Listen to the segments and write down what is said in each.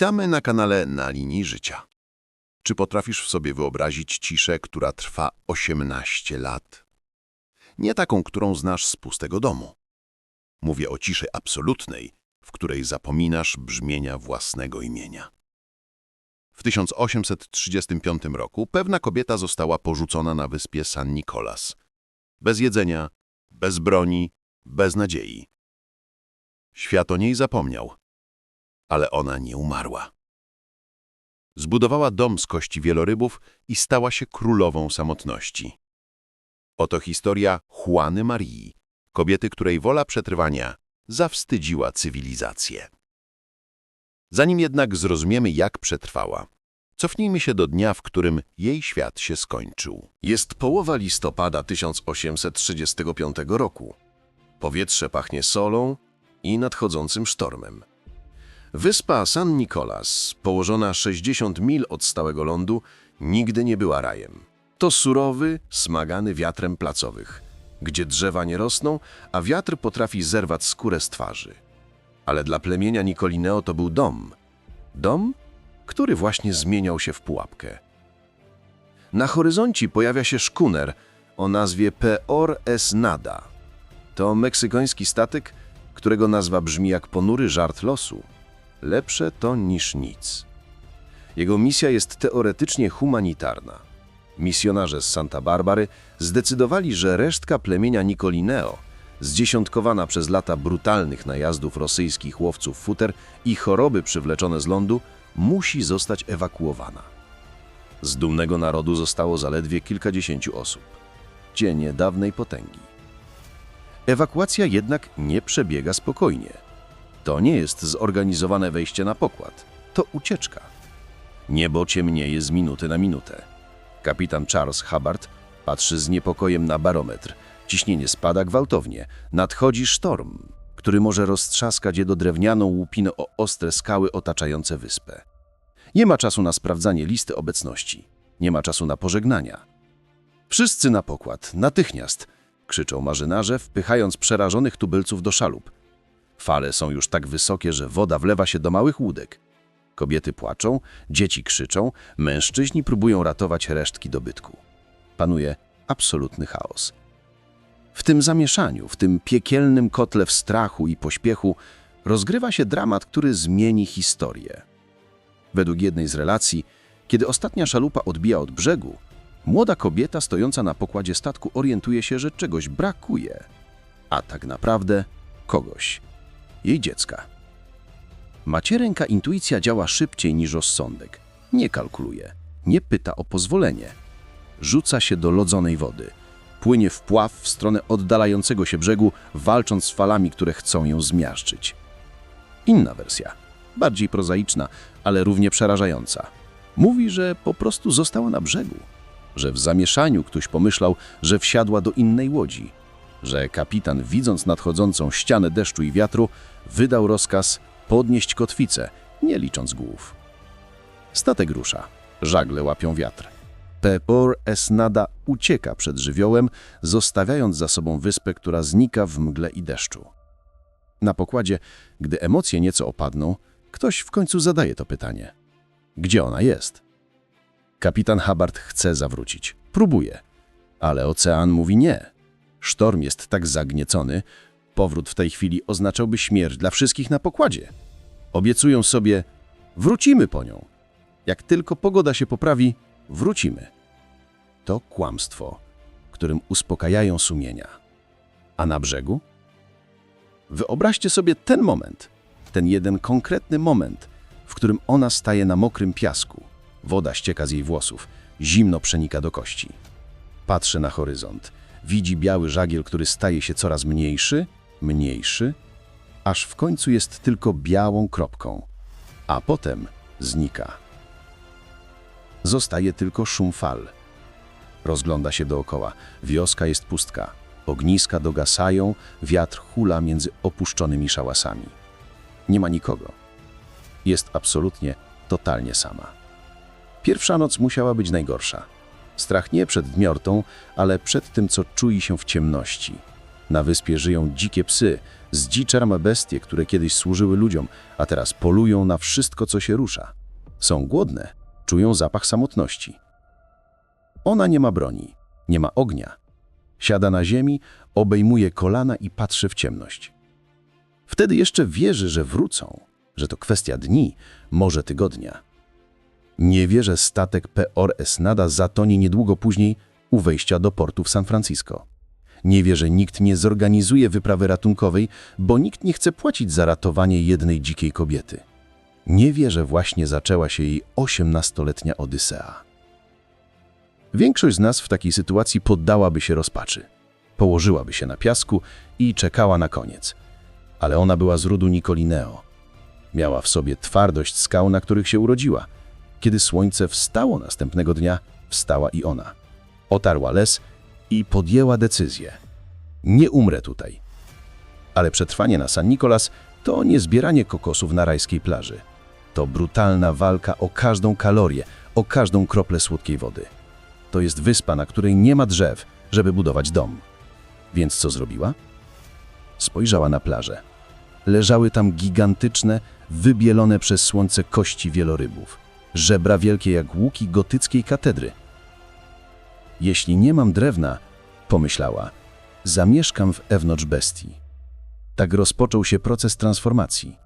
Witamy na kanale Na linii życia. Czy potrafisz w sobie wyobrazić ciszę, która trwa 18 lat? Nie taką, którą znasz z pustego domu. Mówię o ciszy absolutnej, w której zapominasz brzmienia własnego imienia. W 1835 roku pewna kobieta została porzucona na wyspie San Nicolas. Bez jedzenia, bez broni, bez nadziei. Świat o niej zapomniał, ale ona nie umarła. Zbudowała dom z kości wielorybów i stała się królową samotności. Oto historia Juany Marii, kobiety, której wola przetrwania zawstydziła cywilizację. Zanim jednak zrozumiemy, jak przetrwała, cofnijmy się do dnia, w którym jej świat się skończył. Jest połowa listopada 1835 roku. Powietrze pachnie solą i nadchodzącym sztormem. Wyspa San Nicolas, położona 60 mil od stałego lądu, nigdy nie była rajem. To surowy, smagany wiatrem placowych, gdzie drzewa nie rosną, a wiatr potrafi zerwać skórę z twarzy. Ale dla plemienia Nicolineo to był dom. Dom, który właśnie zmieniał się w pułapkę. Na horyzoncie pojawia się szkuner o nazwie Peor es Nada. To meksykański statek, którego nazwa brzmi jak ponury żart losu. Lepsze to niż nic. Jego misja jest teoretycznie humanitarna. Misjonarze z Santa Barbary zdecydowali, że resztka plemienia Nicolineo, zdziesiątkowana przez lata brutalnych najazdów rosyjskich łowców futer i choroby przywleczone z lądu, musi zostać ewakuowana. Z dumnego narodu zostało zaledwie kilkadziesięciu osób. Cienie dawnej potęgi. Ewakuacja jednak nie przebiega spokojnie. To nie jest zorganizowane wejście na pokład. To ucieczka. Niebo ciemnieje z minuty na minutę. Kapitan Charles Hubbard patrzy z niepokojem na barometr. Ciśnienie spada gwałtownie. Nadchodzi sztorm, który może roztrzaskać je do drewnianą łupinę o ostre skały otaczające wyspę. Nie ma czasu na sprawdzanie listy obecności. Nie ma czasu na pożegnania. Wszyscy na pokład, natychmiast! krzyczą marynarze, wpychając przerażonych tubylców do szalup. Fale są już tak wysokie, że woda wlewa się do małych łódek. Kobiety płaczą, dzieci krzyczą, mężczyźni próbują ratować resztki dobytku. Panuje absolutny chaos. W tym zamieszaniu, w tym piekielnym kotle w strachu i pośpiechu rozgrywa się dramat, który zmieni historię. Według jednej z relacji, kiedy ostatnia szalupa odbija od brzegu, młoda kobieta stojąca na pokładzie statku orientuje się, że czegoś brakuje. A tak naprawdę kogoś. Jej dziecka. Macierenka intuicja działa szybciej niż rozsądek. Nie kalkuluje, nie pyta o pozwolenie. Rzuca się do lodzonej wody. Płynie w pław w stronę oddalającego się brzegu, walcząc z falami, które chcą ją zmiażdżyć. Inna wersja, bardziej prozaiczna, ale równie przerażająca. Mówi, że po prostu została na brzegu, że w zamieszaniu ktoś pomyślał, że wsiadła do innej łodzi, że kapitan, widząc nadchodzącą ścianę deszczu i wiatru, wydał rozkaz podnieść kotwicę, nie licząc głów. Statek rusza, żagle łapią wiatr. Pepor Esnada ucieka przed żywiołem, zostawiając za sobą wyspę, która znika w mgle i deszczu. Na pokładzie, gdy emocje nieco opadną, ktoś w końcu zadaje to pytanie. Gdzie ona jest? Kapitan Hubbard chce zawrócić. Próbuje. Ale ocean mówi nie. Sztorm jest tak zagniecony, powrót w tej chwili oznaczałby śmierć dla wszystkich na pokładzie. Obiecują sobie, wrócimy po nią. Jak tylko pogoda się poprawi, wrócimy. To kłamstwo, którym uspokajają sumienia. A na brzegu? Wyobraźcie sobie ten moment, ten jeden konkretny moment, w którym ona staje na mokrym piasku. Woda ścieka z jej włosów, zimno przenika do kości. Patrzy na horyzont. Widzi biały żagiel, który staje się coraz mniejszy, mniejszy, aż w końcu jest tylko białą kropką, a potem znika. Zostaje tylko szum fal. Rozgląda się dookoła. Wioska jest pustka. Ogniska dogasają, wiatr hula między opuszczonymi szałasami. Nie ma nikogo. Jest absolutnie, totalnie sama. Pierwsza noc musiała być najgorsza. Strach nie przed dmiortą, ale przed tym, co czui się w ciemności. Na wyspie żyją dzikie psy, zdziczarme bestie, które kiedyś służyły ludziom, a teraz polują na wszystko, co się rusza. Są głodne, czują zapach samotności. Ona nie ma broni, nie ma ognia. Siada na ziemi, obejmuje kolana i patrzy w ciemność. Wtedy jeszcze wierzy, że wrócą, że to kwestia dni, może tygodnia. Nie wie, że statek P.O.R. Esnada zatonie niedługo później u wejścia do portu w San Francisco. Nie wie, że nikt nie zorganizuje wyprawy ratunkowej, bo nikt nie chce płacić za ratowanie jednej dzikiej kobiety. Nie wie, że właśnie zaczęła się jej osiemnastoletnia Odysea. Większość z nas w takiej sytuacji poddałaby się rozpaczy. Położyłaby się na piasku i czekała na koniec. Ale ona była z rodu Nicolineo. Miała w sobie twardość skał, na których się urodziła. Kiedy słońce wstało następnego dnia, wstała i ona. Otarła les i podjęła decyzję. Nie umrę tutaj. Ale przetrwanie na San Nicolas to nie zbieranie kokosów na rajskiej plaży. To brutalna walka o każdą kalorię, o każdą kroplę słodkiej wody. To jest wyspa, na której nie ma drzew, żeby budować dom. Więc co zrobiła? Spojrzała na plażę. Leżały tam gigantyczne, wybielone przez słońce kości wielorybów. Żebra wielkie jak łuki gotyckiej katedry. Jeśli nie mam drewna, pomyślała, zamieszkam w ewnątrz bestii. Tak rozpoczął się proces transformacji.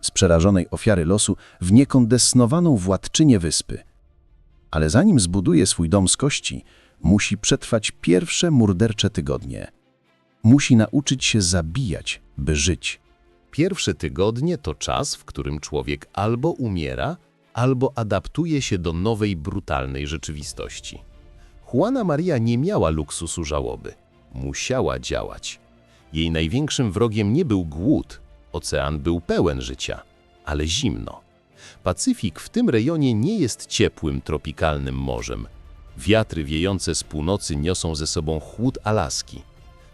Z przerażonej ofiary losu w niekondesnowaną władczynię wyspy. Ale zanim zbuduje swój dom z kości, musi przetrwać pierwsze mordercze tygodnie. Musi nauczyć się zabijać, by żyć. Pierwsze tygodnie to czas, w którym człowiek albo umiera, albo adaptuje się do nowej, brutalnej rzeczywistości. Juana Maria nie miała luksusu żałoby. Musiała działać. Jej największym wrogiem nie był głód. Ocean był pełen życia, ale zimno. Pacyfik w tym rejonie nie jest ciepłym, tropikalnym morzem. Wiatry wiejące z północy niosą ze sobą chłód Alaski.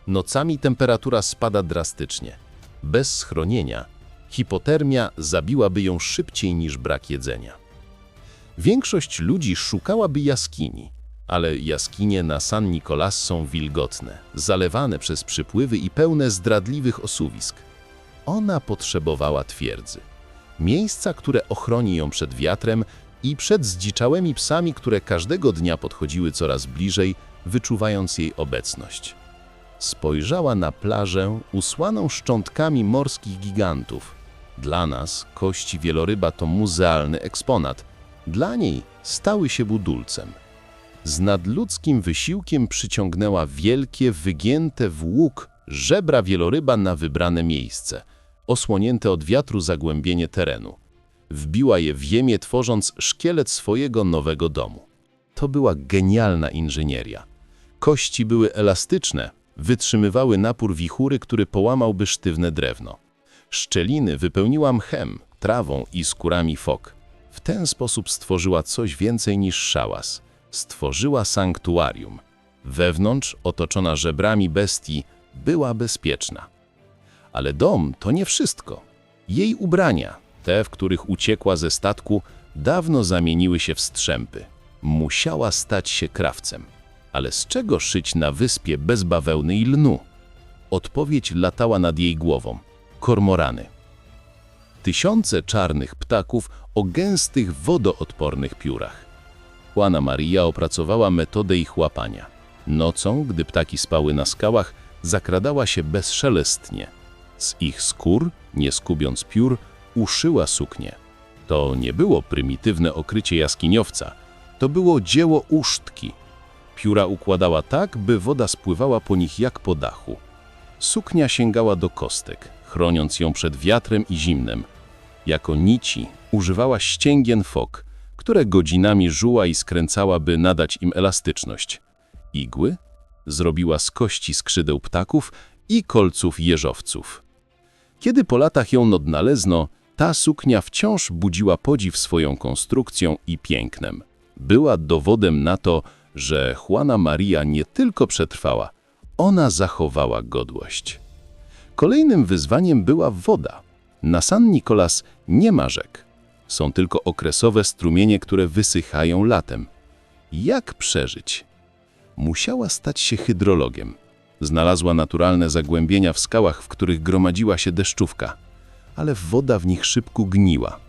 Nocami temperatura spada drastycznie. Bez schronienia hipotermia zabiłaby ją szybciej niż brak jedzenia. Większość ludzi szukałaby jaskini, ale jaskinie na San Nicolas są wilgotne, zalewane przez przypływy i pełne zdradliwych osuwisk. Ona potrzebowała twierdzy. Miejsca, które ochroni ją przed wiatrem i przed zdziczałymi psami, które każdego dnia podchodziły coraz bliżej, wyczuwając jej obecność. Spojrzała na plażę usłaną szczątkami morskich gigantów. Dla nas kości wieloryba to muzealny eksponat. Dla niej stały się budulcem. Z nadludzkim wysiłkiem przyciągnęła wielkie, wygięte w łuk żebra wieloryba na wybrane miejsce, osłonięte od wiatru zagłębienie terenu. Wbiła je w ziemię, tworząc szkielet swojego nowego domu. To była genialna inżynieria. Kości były elastyczne, wytrzymywały napór wichury, który połamałby sztywne drewno. Szczeliny wypełniła mchem, trawą i skórami fok. W ten sposób stworzyła coś więcej niż szałas. Stworzyła sanktuarium. Wewnątrz, otoczona żebrami bestii, była bezpieczna. Ale dom to nie wszystko. Jej ubrania, te, w których uciekła ze statku, dawno zamieniły się w strzępy. Musiała stać się krawcem. Ale z czego szyć na wyspie bez bawełny i lnu? Odpowiedź latała nad jej głową. Kormorany. Tysiące czarnych ptaków o gęstych, wodoodpornych piórach. Juana Maria opracowała metodę ich łapania. Nocą, gdy ptaki spały na skałach, zakradała się bezszelestnie. Z ich skór, nie skubiąc piór, uszyła suknię. To nie było prymitywne okrycie jaskiniowca, to było dzieło usztki. Pióra układała tak, by woda spływała po nich jak po dachu. Suknia sięgała do kostek, chroniąc ją przed wiatrem i zimnem. Jako nici używała ścięgien fok, które godzinami żuła i skręcała, by nadać im elastyczność. Igły zrobiła z kości skrzydeł ptaków i kolców jeżowców. Kiedy po latach ją odnalezno, ta suknia wciąż budziła podziw swoją konstrukcją i pięknem. Była dowodem na to, że Juana Maria nie tylko przetrwała, ona zachowała godność. Kolejnym wyzwaniem była woda. Na San Nicolas nie ma rzek. Są tylko okresowe strumienie, które wysychają latem. Jak przeżyć? Musiała stać się hydrologiem. Znalazła naturalne zagłębienia w skałach, w których gromadziła się deszczówka, ale woda w nich szybko gniła.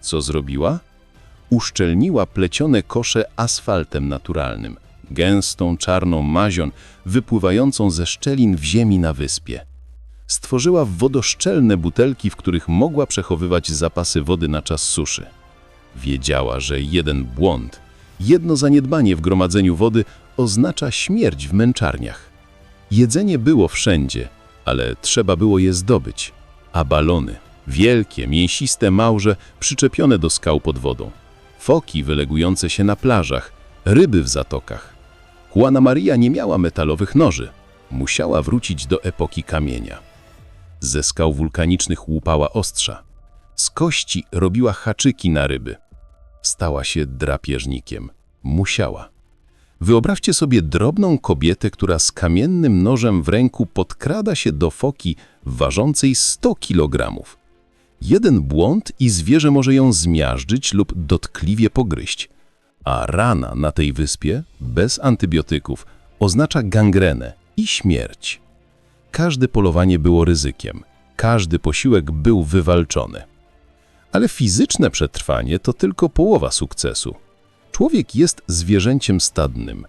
Co zrobiła? Uszczelniła plecione kosze asfaltem naturalnym, gęstą czarną mazią wypływającą ze szczelin w ziemi na wyspie. Stworzyła wodoszczelne butelki, w których mogła przechowywać zapasy wody na czas suszy. Wiedziała, że jeden błąd, jedno zaniedbanie w gromadzeniu wody oznacza śmierć w męczarniach. Jedzenie było wszędzie, ale trzeba było je zdobyć. A balony, wielkie, mięsiste małże przyczepione do skał pod wodą. Foki wylegujące się na plażach, ryby w zatokach. Juana Maria nie miała metalowych noży. Musiała wrócić do epoki kamienia. Ze skał wulkanicznych łupała ostrza. Z kości robiła haczyki na ryby. Stała się drapieżnikiem. Musiała. Wyobraźcie sobie drobną kobietę, która z kamiennym nożem w ręku podkrada się do foki ważącej 100 kilogramów. Jeden błąd i zwierzę może ją zmiażdżyć lub dotkliwie pogryźć. A rana na tej wyspie, bez antybiotyków, oznacza gangrenę i śmierć. Każde polowanie było ryzykiem, każdy posiłek był wywalczony. Ale fizyczne przetrwanie to tylko połowa sukcesu. Człowiek jest zwierzęciem stadnym.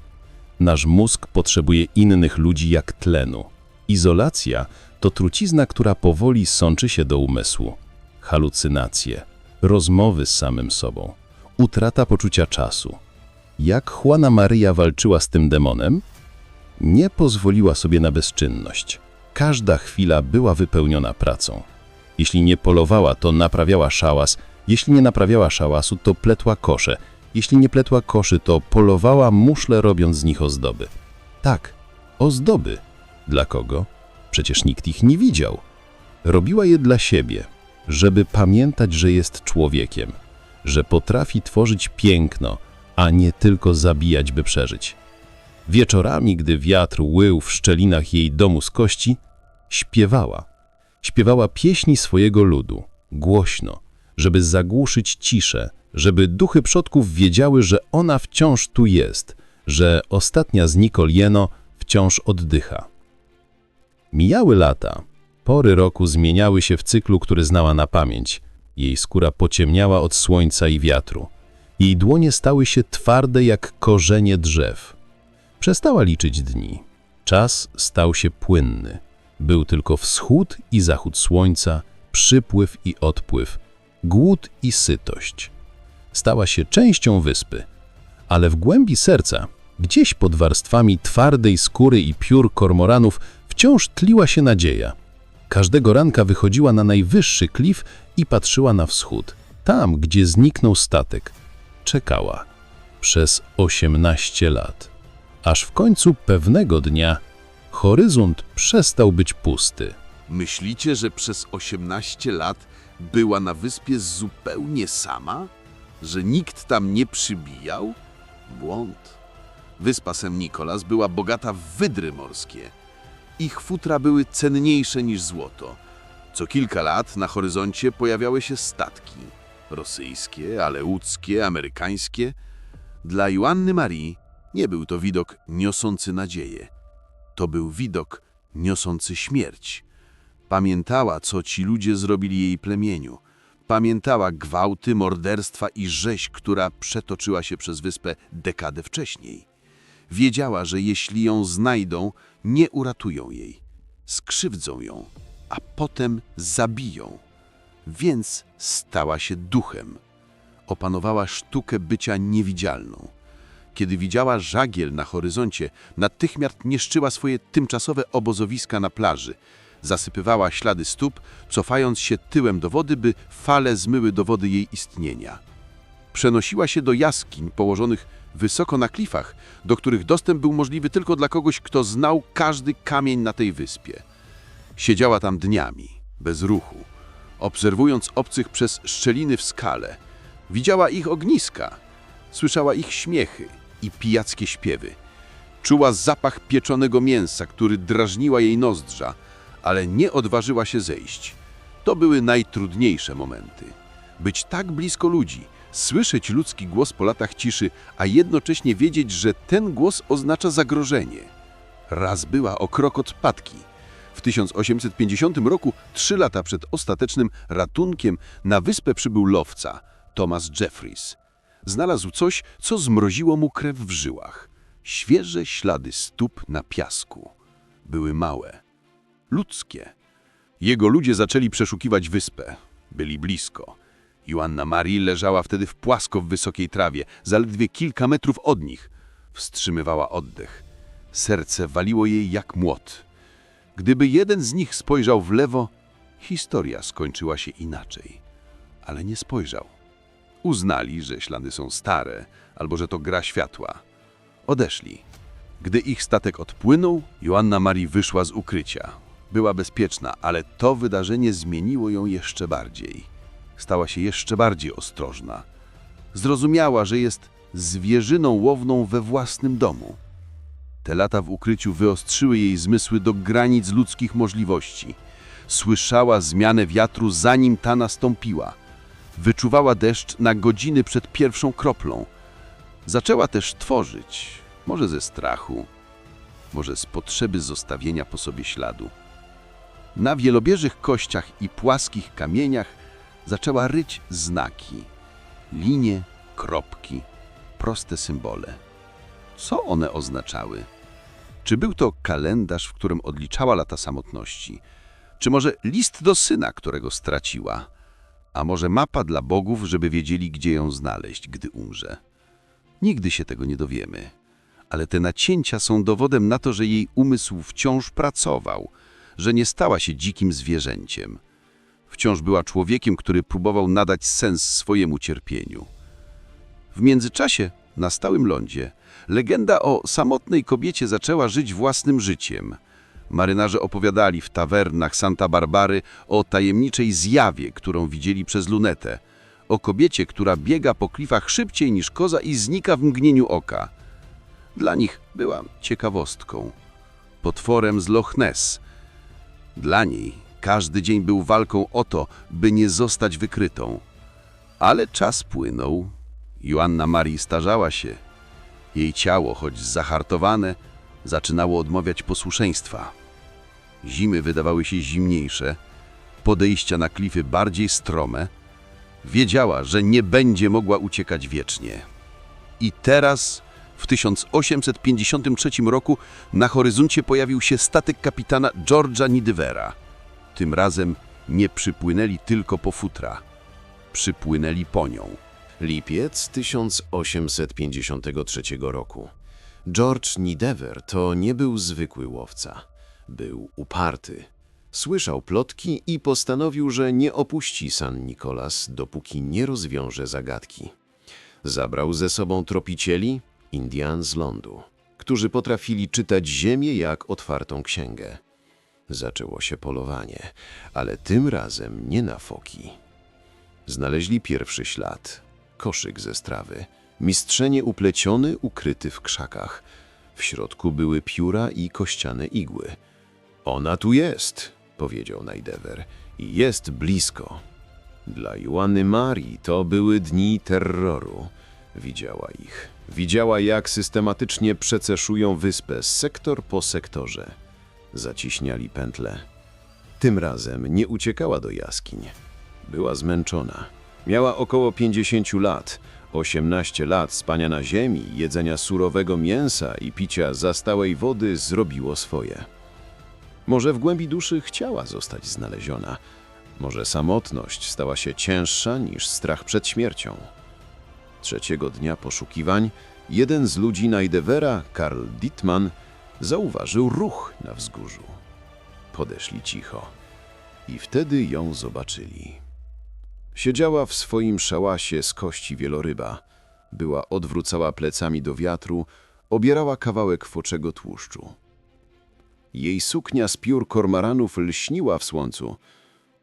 Nasz mózg potrzebuje innych ludzi jak tlenu. Izolacja to trucizna, która powoli sączy się do umysłu. Halucynacje, rozmowy z samym sobą, utrata poczucia czasu. Jak Juana Maria walczyła z tym demonem? Nie pozwoliła sobie na bezczynność. Każda chwila była wypełniona pracą. Jeśli nie polowała, to naprawiała szałas, jeśli nie naprawiała szałasu, to pletła kosze, jeśli nie pletła koszy, to polowała muszle, robiąc z nich ozdoby. Tak, ozdoby. Dla kogo? Przecież nikt ich nie widział. Robiła je dla siebie, żeby pamiętać, że jest człowiekiem, że potrafi tworzyć piękno, a nie tylko zabijać, by przeżyć. Wieczorami, gdy wiatr łył w szczelinach jej domu z kości, śpiewała. Śpiewała pieśni swojego ludu, głośno, żeby zagłuszyć ciszę, żeby duchy przodków wiedziały, że ona wciąż tu jest, że ostatnia z Nicole wciąż oddycha. Mijały lata. Pory roku zmieniały się w cyklu, który znała na pamięć. Jej skóra pociemniała od słońca i wiatru. Jej dłonie stały się twarde jak korzenie drzew. Przestała liczyć dni. Czas stał się płynny. Był tylko wschód i zachód słońca, przypływ i odpływ, głód i sytość. Stała się częścią wyspy, ale w głębi serca, gdzieś pod warstwami twardej skóry i piór kormoranów, wciąż tliła się nadzieja. Każdego ranka wychodziła na najwyższy klif i patrzyła na wschód, tam, gdzie zniknął statek. Czekała. Przez 18 lat. Aż w końcu pewnego dnia horyzont przestał być pusty. Myślicie, że przez 18 lat była na wyspie zupełnie sama? Że nikt tam nie przybijał? Błąd. Wyspa Sem Nicolas była bogata w wydry morskie. Ich futra były cenniejsze niż złoto. Co kilka lat na horyzoncie pojawiały się statki. Rosyjskie, aleuckie, amerykańskie. Dla Joanny Marii nie był to widok niosący nadzieję. To był widok niosący śmierć. Pamiętała, co ci ludzie zrobili jej plemieniu. Pamiętała gwałty, morderstwa i rzeź, która przetoczyła się przez wyspę dekadę wcześniej. Wiedziała, że jeśli ją znajdą, nie uratują jej. Skrzywdzą ją, a potem zabiją. Więc stała się duchem. Opanowała sztukę bycia niewidzialną. Kiedy widziała żagiel na horyzoncie, natychmiast niszczyła swoje tymczasowe obozowiska na plaży. Zasypywała ślady stóp, cofając się tyłem do wody, by fale zmyły dowody jej istnienia. Przenosiła się do jaskiń położonych wysoko na klifach, do których dostęp był możliwy tylko dla kogoś, kto znał każdy kamień na tej wyspie. Siedziała tam dniami, bez ruchu, obserwując obcych przez szczeliny w skale. Widziała ich ogniska, słyszała ich śmiechy i pijackie śpiewy. Czuła zapach pieczonego mięsa, który drażniła jej nozdrza, ale nie odważyła się zejść. To były najtrudniejsze momenty. Być tak blisko ludzi, słyszeć ludzki głos po latach ciszy, a jednocześnie wiedzieć, że ten głos oznacza zagrożenie. raz była o krok od spadki. W 1850 roku, trzy lata przed ostatecznym ratunkiem, na wyspę przybył lowca, Thomas Jeffries. Znalazł coś, co zmroziło mu krew w żyłach. Świeże ślady stóp na piasku. Były małe, ludzkie. Jego ludzie zaczęli przeszukiwać wyspę. Byli blisko. Joanna Marii leżała wtedy w płasko w wysokiej trawie, zaledwie kilka metrów od nich. Wstrzymywała oddech. Serce waliło jej jak młot. Gdyby jeden z nich spojrzał w lewo, historia skończyła się inaczej. Ale nie spojrzał. Uznali, że ślady są stare, albo że to gra światła. Odeszli. Gdy ich statek odpłynął, Joanna Marii wyszła z ukrycia. Była bezpieczna, ale to wydarzenie zmieniło ją jeszcze bardziej. Stała się jeszcze bardziej ostrożna. Zrozumiała, że jest zwierzyną łowną we własnym domu. Te lata w ukryciu wyostrzyły jej zmysły do granic ludzkich możliwości. Słyszała zmianę wiatru, zanim ta nastąpiła. Wyczuwała deszcz na godziny przed pierwszą kroplą. Zaczęła też tworzyć, może ze strachu, może z potrzeby zostawienia po sobie śladu. Na wielobieżych kościach i płaskich kamieniach zaczęła ryć znaki, linie, kropki, proste symbole. Co one oznaczały? Czy był to kalendarz, w którym odliczała lata samotności? Czy może list do syna, którego straciła? A może mapa dla bogów, żeby wiedzieli, gdzie ją znaleźć, gdy umrze? Nigdy się tego nie dowiemy. Ale te nacięcia są dowodem na to, że jej umysł wciąż pracował, że nie stała się dzikim zwierzęciem. Wciąż była człowiekiem, który próbował nadać sens swojemu cierpieniu. W międzyczasie, na stałym lądzie, legenda o samotnej kobiecie zaczęła żyć własnym życiem. Marynarze opowiadali w tawernach Santa Barbary o tajemniczej zjawie, którą widzieli przez lunetę. O kobiecie, która biega po klifach szybciej niż koza i znika w mgnieniu oka. Dla nich była ciekawostką. Potworem z Loch Ness. Dla niej każdy dzień był walką o to, by nie zostać wykrytą. Ale czas płynął. Joanna Marii starzała się. Jej ciało, choć zahartowane, zaczynało odmawiać posłuszeństwa. Zimy wydawały się zimniejsze, podejścia na klify bardziej strome. Wiedziała, że nie będzie mogła uciekać wiecznie. I teraz, w 1853 roku, na horyzoncie pojawił się statek kapitana George'a Nidywera. Tym razem nie przypłynęli tylko po futra. Przypłynęli po nią. Lipiec 1853 roku. George Nidever to nie był zwykły łowca. Był uparty. Słyszał plotki i postanowił, że nie opuści San Nicolas, dopóki nie rozwiąże zagadki. Zabrał ze sobą tropicieli, Indian z lądu, którzy potrafili czytać ziemię jak otwartą księgę. Zaczęło się polowanie, ale tym razem nie na foki. Znaleźli pierwszy ślad. Koszyk ze strawy. Mistrzenie upleciony, ukryty w krzakach. W środku były pióra i kościane igły. Ona tu jest, powiedział Najdewer. I jest blisko. Dla Joanny Marii to były dni terroru. Widziała ich. Widziała, jak systematycznie przeceszują wyspę sektor po sektorze. Zaciśniali pętle. Tym razem nie uciekała do jaskiń. Była zmęczona. Miała około 50 lat. 18 lat spania na ziemi, jedzenia surowego mięsa i picia zastałej wody zrobiło swoje. Może w głębi duszy chciała zostać znaleziona. Może samotność stała się cięższa niż strach przed śmiercią. Trzeciego dnia poszukiwań jeden z ludzi Najdewera, Karl Dittmann, zauważył ruch na wzgórzu. Podeszli cicho i wtedy ją zobaczyli. Siedziała w swoim szałasie z kości wieloryba. Była odwrócała plecami do wiatru, obierała kawałek foczego tłuszczu. Jej suknia z piór kormaranów lśniła w słońcu.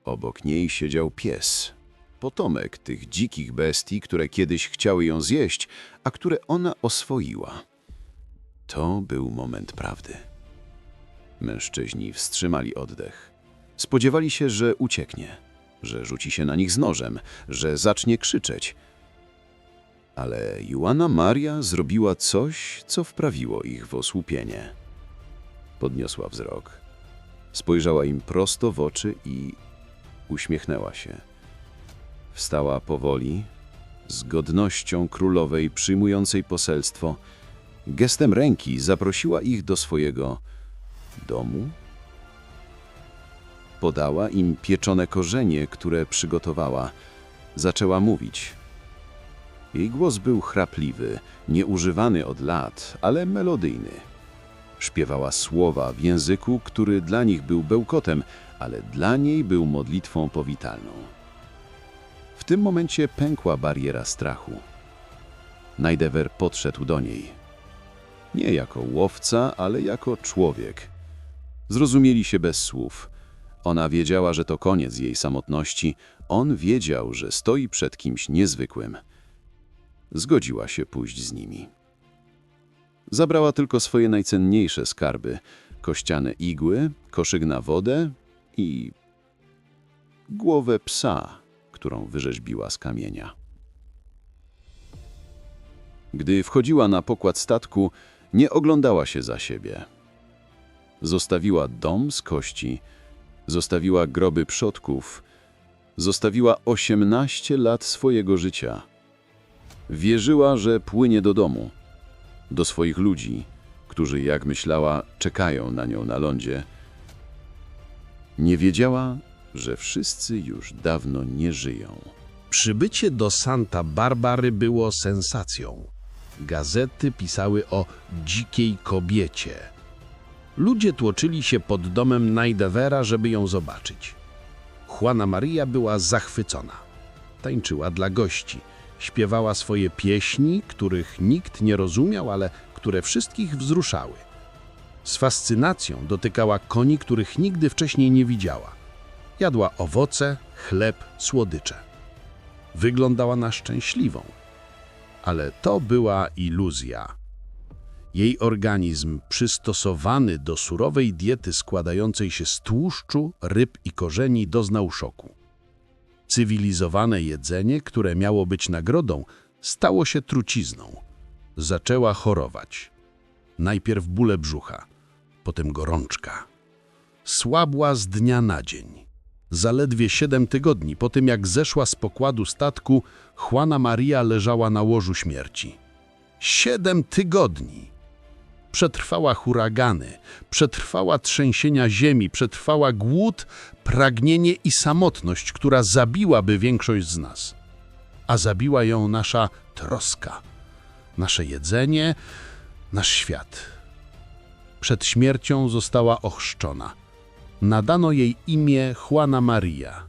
Obok niej siedział pies, potomek tych dzikich bestii, które kiedyś chciały ją zjeść, a które ona oswoiła. To był moment prawdy. Mężczyźni wstrzymali oddech. Spodziewali się, że ucieknie, że rzuci się na nich z nożem, że zacznie krzyczeć. Ale Joanna Maria zrobiła coś, co wprawiło ich w osłupienie. Podniosła wzrok. Spojrzała im prosto w oczy i uśmiechnęła się. Wstała powoli, z godnością królowej przyjmującej poselstwo. Gestem ręki zaprosiła ich do swojego domu. Podała im pieczone korzenie, które przygotowała. Zaczęła mówić. Jej głos był chrapliwy, nieużywany od lat, ale melodyjny. Śpiewała słowa w języku, który dla nich był bełkotem, ale dla niej był modlitwą powitalną. W tym momencie pękła bariera strachu. Najdewer podszedł do niej. Nie jako łowca, ale jako człowiek. Zrozumieli się bez słów. Ona wiedziała, że to koniec jej samotności. On wiedział, że stoi przed kimś niezwykłym. Zgodziła się pójść z nimi. Zabrała tylko swoje najcenniejsze skarby: kościane igły, koszyk na wodę i głowę psa, którą wyrzeźbiła z kamienia. Gdy wchodziła na pokład statku, nie oglądała się za siebie. Zostawiła dom z kości, zostawiła groby przodków, zostawiła 18 lat swojego życia. Wierzyła, że płynie do domu, do swoich ludzi, którzy, jak myślała, czekają na nią na lądzie. Nie wiedziała, że wszyscy już dawno nie żyją. Przybycie do Santa Barbary było sensacją. Gazety pisały o dzikiej kobiecie. Ludzie tłoczyli się pod domem Najdewera, żeby ją zobaczyć. Juana Maria była zachwycona. Tańczyła dla gości. Śpiewała swoje pieśni, których nikt nie rozumiał, ale które wszystkich wzruszały. Z fascynacją dotykała koni, których nigdy wcześniej nie widziała. Jadła owoce, chleb, słodycze. Wyglądała na szczęśliwą. Ale to była iluzja. Jej organizm, przystosowany do surowej diety składającej się z tłuszczu, ryb i korzeni, doznał szoku. Cywilizowane jedzenie, które miało być nagrodą, stało się trucizną. Zaczęła chorować. Najpierw bóle brzucha, potem gorączka. Słabła z dnia na dzień. Zaledwie siedem tygodni po tym, jak zeszła z pokładu statku, Juana Maria leżała na łożu śmierci. Siedem tygodni! Przetrwała huragany, przetrwała trzęsienia ziemi, przetrwała głód, pragnienie i samotność, która zabiłaby większość z nas. A zabiła ją nasza troska, nasze jedzenie, nasz świat. Przed śmiercią została ochrzczona. Nadano jej imię Juana Maria.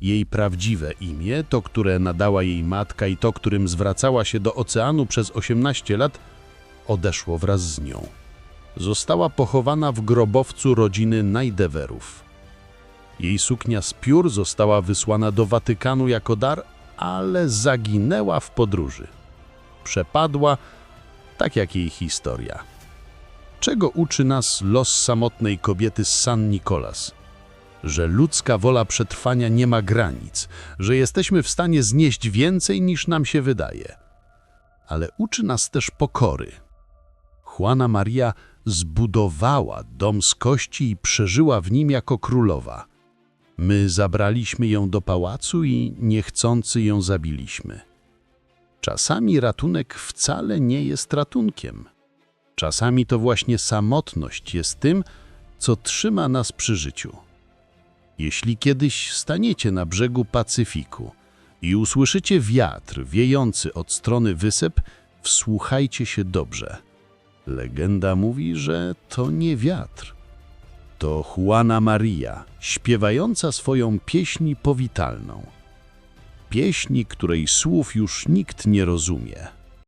Jej prawdziwe imię, to które nadała jej matka i to, którym zwracała się do oceanu przez 18 lat, odeszło wraz z nią. Została pochowana w grobowcu rodziny Najdewerów. Jej suknia z piór została wysłana do Watykanu jako dar, ale zaginęła w podróży. Przepadła, tak jak jej historia. Czego uczy nas los samotnej kobiety z San Nicolas? Że ludzka wola przetrwania nie ma granic, że jesteśmy w stanie znieść więcej niż nam się wydaje. Ale uczy nas też pokory. Juana Maria zbudowała dom z kości i przeżyła w nim jako królowa. My zabraliśmy ją do pałacu i niechcący ją zabiliśmy. Czasami ratunek wcale nie jest ratunkiem. Czasami to właśnie samotność jest tym, co trzyma nas przy życiu. Jeśli kiedyś staniecie na brzegu Pacyfiku i usłyszycie wiatr wiejący od strony wysep, wsłuchajcie się dobrze. Legenda mówi, że to nie wiatr. To Juana Maria, śpiewająca swoją pieśń powitalną. Pieśni, której słów już nikt nie rozumie.